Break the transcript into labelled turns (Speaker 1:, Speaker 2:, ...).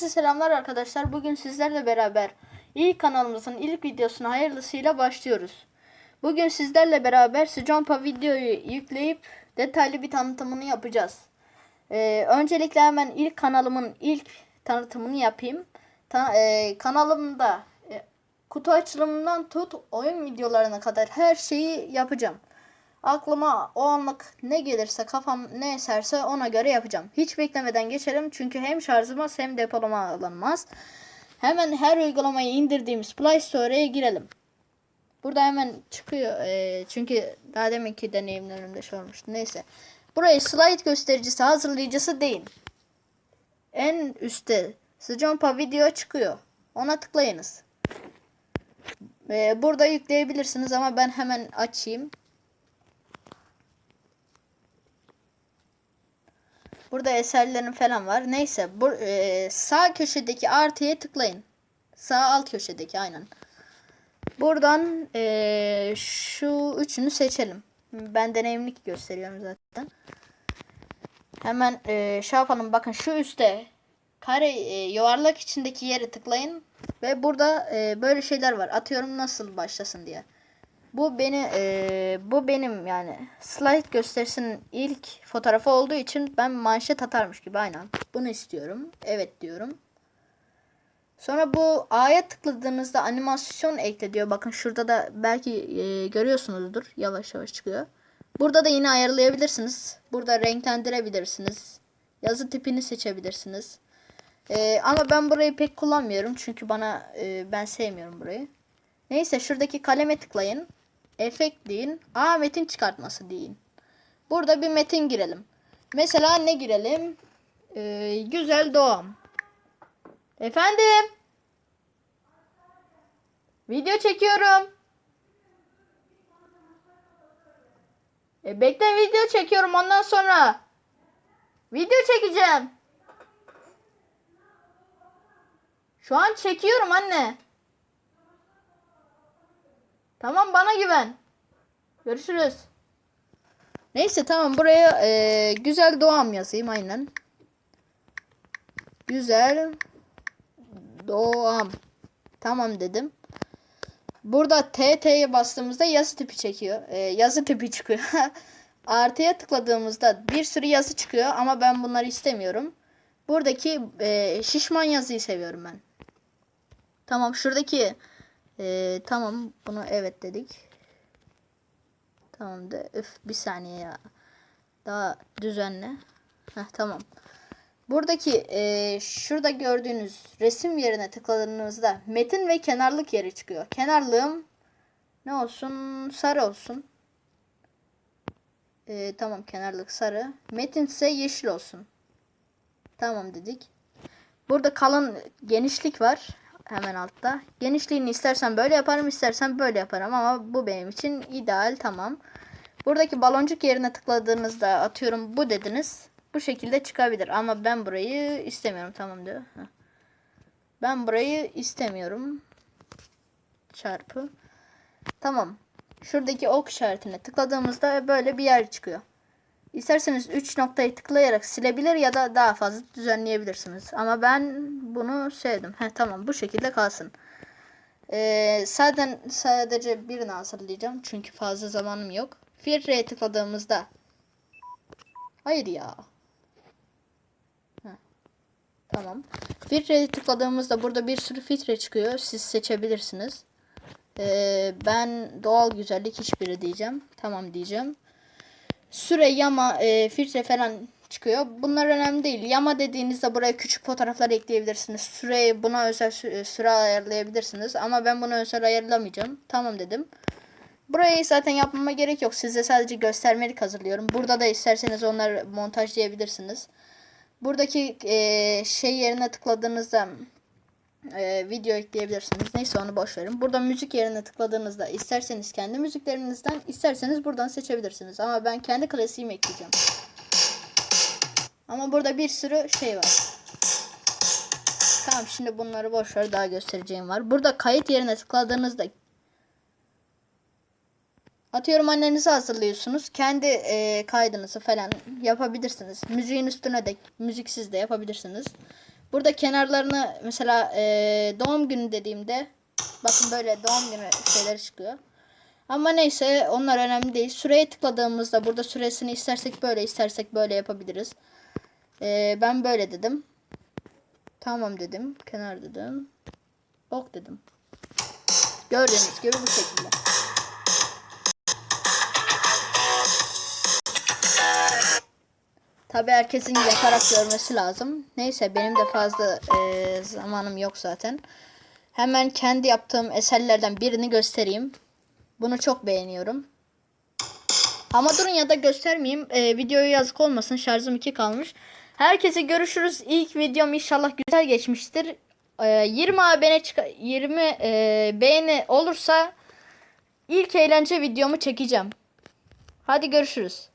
Speaker 1: Herkese selamlar arkadaşlar. Bugün sizlerle beraber ilk kanalımızın ilk videosuna hayırlısıyla başlıyoruz. Bugün sizlerle beraber Sjompa videoyu yükleyip detaylı bir tanıtımını yapacağız. Ee, öncelikle hemen ilk kanalımın ilk tanıtımını yapayım. Ta- e, kanalımda e, kutu açılımından tut oyun videolarına kadar her şeyi yapacağım. Aklıma o anlık ne gelirse kafam ne eserse ona göre yapacağım. Hiç beklemeden geçelim çünkü hem şarjım az hem depolama alanım az. Hemen her uygulamayı indirdiğimiz Play Store'ya girelim. Burada hemen çıkıyor e, çünkü daha deminki deneyimlerimde şey. Neyse. Burayı slide göstericisi hazırlayıcısı deyin. En üstte Sjompa video çıkıyor. Ona tıklayınız. E, burada yükleyebilirsiniz ama ben hemen açayım. Burada eserlerin falan var. Neyse bu e, sağ köşedeki artıya tıklayın. Sağ alt köşedeki aynen. Buradan e, şu üçünü seçelim. Ben deneyimlik gösteriyorum zaten. Hemen e, şey yapalım. Bakın şu üstte kare e, yuvarlak içindeki yere tıklayın ve burada e, böyle şeyler var. Atıyorum nasıl başlasın diye. Bu beni e, bu benim yani slide gösterisinin ilk fotoğrafı olduğu için ben manşet atarmış gibi aynen. Bunu istiyorum. Evet diyorum. Sonra bu A'ya tıkladığınızda animasyon ekle diyor. Bakın şurada da belki e, görüyorsunuzdur. Yavaş yavaş çıkıyor. Burada da yine ayarlayabilirsiniz. Burada renklendirebilirsiniz. Yazı tipini seçebilirsiniz. E, ama ben burayı pek kullanmıyorum. Çünkü bana e, ben sevmiyorum burayı. Neyse şuradaki kaleme tıklayın. Efekt deyin. Aa metin çıkartması deyin. Burada bir metin girelim. Mesela ne girelim? Ee, güzel doğum. Efendim? Video çekiyorum. E bekle video çekiyorum ondan sonra. Video çekeceğim. Şu an çekiyorum anne. Tamam bana güven. Görüşürüz. Neyse tamam buraya e, güzel doğam yazayım aynen. Güzel doğam. Tamam dedim. Burada TT'ye bastığımızda yazı tipi çekiyor. E, yazı tipi çıkıyor. Artıya tıkladığımızda bir sürü yazı çıkıyor ama ben bunları istemiyorum. Buradaki e, şişman yazıyı seviyorum ben. Tamam şuradaki ee, tamam bunu evet dedik. Tamam da üf bir saniye ya. Daha düzenli. Heh, tamam. Buradaki e, şurada gördüğünüz resim yerine tıkladığınızda metin ve kenarlık yeri çıkıyor. Kenarlığım ne olsun? Sarı olsun. E, tamam kenarlık sarı. Metin ise yeşil olsun. Tamam dedik. Burada kalın genişlik var hemen altta. Genişliğini istersen böyle yaparım istersen böyle yaparım ama bu benim için ideal tamam. Buradaki baloncuk yerine tıkladığınızda atıyorum bu dediniz. Bu şekilde çıkabilir ama ben burayı istemiyorum tamam diyor. Ben burayı istemiyorum. Çarpı. Tamam. Şuradaki ok işaretine tıkladığımızda böyle bir yer çıkıyor. İsterseniz 3 noktayı tıklayarak silebilir ya da daha fazla düzenleyebilirsiniz. Ama ben bunu sevdim. Heh, tamam bu şekilde kalsın. Ee, zaten sadece birini hazırlayacağım. Çünkü fazla zamanım yok. Filtreye tıkladığımızda Hayır ya. Heh. Tamam. Filtreye tıkladığımızda burada bir sürü filtre çıkıyor. Siz seçebilirsiniz. Ee, ben doğal güzellik hiçbiri diyeceğim. Tamam diyeceğim süre yama e, filtre falan çıkıyor. Bunlar önemli değil. Yama dediğinizde buraya küçük fotoğraflar ekleyebilirsiniz. Süreyi buna özel sü süre ayarlayabilirsiniz. Ama ben bunu özel ayarlamayacağım. Tamam dedim. Burayı zaten yapmama gerek yok. Size sadece göstermelik hazırlıyorum. Burada da isterseniz onları montajlayabilirsiniz. Buradaki e, şey yerine tıkladığınızda e, video ekleyebilirsiniz. Neyse onu boş verin. Burada müzik yerine tıkladığınızda isterseniz kendi müziklerinizden isterseniz buradan seçebilirsiniz. Ama ben kendi klasiğimi ekleyeceğim. Ama burada bir sürü şey var. Tamam şimdi bunları boş ver daha göstereceğim var. Burada kayıt yerine tıkladığınızda Atıyorum annenizi hazırlıyorsunuz. Kendi e, kaydınızı falan yapabilirsiniz. Müziğin üstüne de müziksiz de yapabilirsiniz. Burada kenarlarını mesela eee, doğum günü dediğimde bakın böyle doğum günü şeyleri çıkıyor. Ama neyse onlar önemli değil. Süreye tıkladığımızda burada süresini istersek böyle istersek böyle yapabiliriz. Eee, ben böyle dedim. Tamam dedim. Kenar dedim. Ok dedim. Gördüğünüz gibi bu şekilde. Tabii herkesin yaparak görmesi lazım. Neyse benim de fazla eee, zamanım yok zaten. Hemen kendi yaptığım eserlerden birini göstereyim. Bunu çok beğeniyorum. Ama durun ya da göstermeyeyim. Eee videoya yazık olmasın. Şarjım 2 kalmış. Herkese görüşürüz. İlk videom inşallah güzel geçmiştir. Eee, 20 abone çık 20 eee, beğeni olursa ilk eğlence videomu çekeceğim. Hadi görüşürüz.